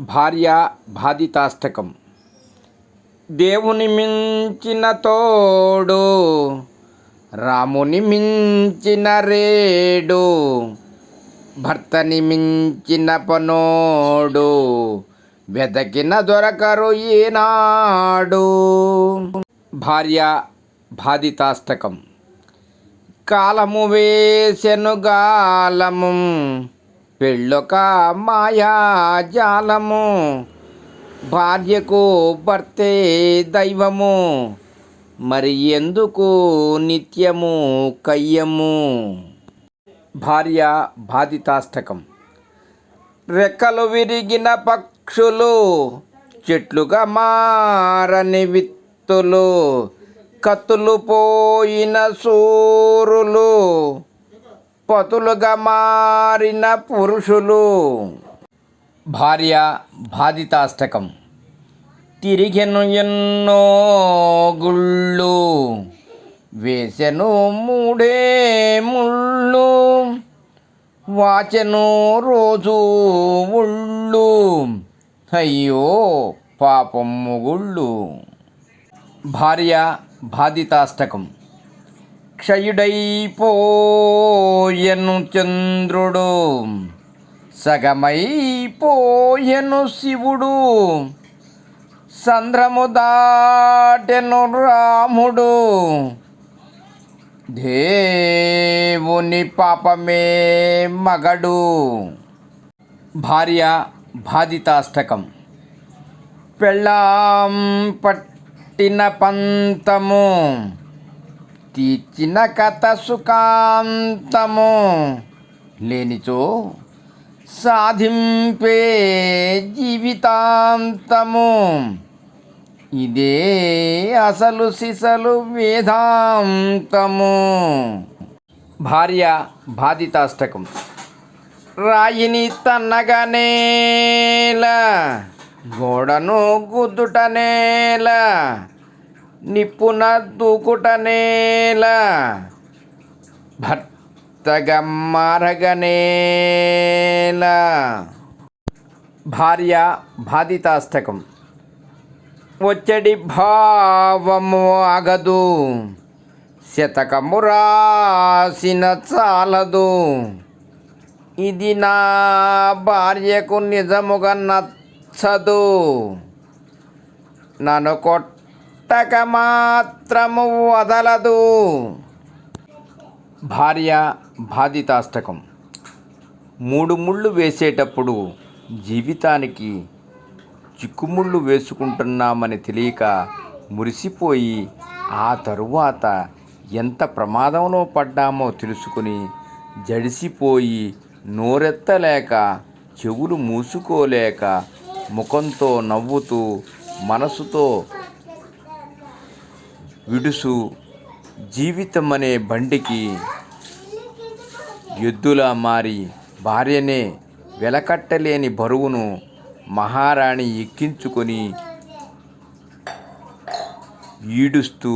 భార్య బాధితాష్టకం. దేవుని మించిన తోడు రాముని మించిన రేడు భర్తని మించిన పనోడు వెదకిన దొరకరు ఈనాడు. భార్య బాధితాష్టకం. కాలము వేసెను గాలము పెళ్ళొక మాయాజాలము భార్యకు భర్తే దైవము. మరి ఎందుకు నిత్యము కయ్యము? భార్య బాధితాష్టకం. రెక్కలు విరిగిన పక్షులు చెట్లుగా మారని విత్తులు కత్తులు పోయిన సూరులు పతులుగా మారిన పురుషులు. భార్య బాధితాష్టకం. తిరిగెను ఎన్నో గుళ్ళు. వేసెను మూడే ముళ్ళు. వాచెను రోజు ఉళ్ళు. అయ్యో పాపం ముగుళ్ళు. భార్య బాధితాష్టకం. క్షయుడైపోయెను చంద్రుడు సగమైపోయెను శివుడు సంద్రము దాటెను రాముడు. దేవుని పాపమే మగడు. భార్య బాధితాష్టకం. పెళ్ళాం పట్టిన పంతము. తీర్చిన కథ సుఖాంతము లేనిచో సాధింపే జీవితాంతము. ఇదే అసలు సిసలు వేదాంతము. భార్య బాధితాష్టకం. రాయిని తన్నగనేల గోడను గుద్దుటనేల నిప్పున దూకుటనేల భర్తగా మారగనేల భార్య బాధితాష్టకం. ఒచ్చడి భావము అగదు శతకము రాసిన చాలదు. ఇది నా భార్యకు నిజముగా నచ్చదు. నన్ను పుట్టక మాత్రము వదలదు. భార్య బాధితాష్టకం. మూడు ముళ్ళు వేసేటప్పుడు జీవితానికి చిక్కుముళ్ళు వేసుకుంటున్నామని తెలియక మురిసిపోయి ఆ తరువాత ఎంత ప్రమాదంలో పడ్డామో తెలుసుకుని జడిసిపోయి నోరెత్తలేక చెవులు మూసుకోలేక ముఖంతో నవ్వుతూ మనసుతో విడుసు జీవితం అనే బండికి ఎద్దులా మారి భార్యనే వెలకట్టలేని బరువును మహారాణి ఎక్కించుకొని ఈడుస్తూ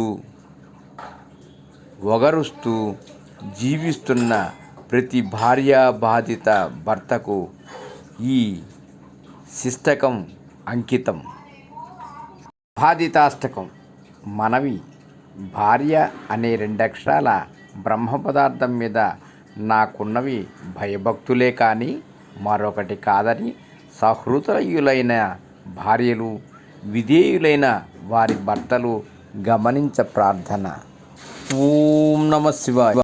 ఒగరుస్తూ జీవిస్తున్న ప్రతి భార్యా బాధిత భర్తకు ఈ శిష్టకం అంకితం. బాధితాష్టకం మనవి. భార్య అనే రెండక్షరాల బ్రహ్మ పదార్థం మీద నాకున్నవి భయభక్తులే కానీ మరొకటి కాదని సహృదయులైన భార్యలు విధేయులైన వారి భర్తలు గమనించ ప్రార్థన. ఓం నమ శివాయ.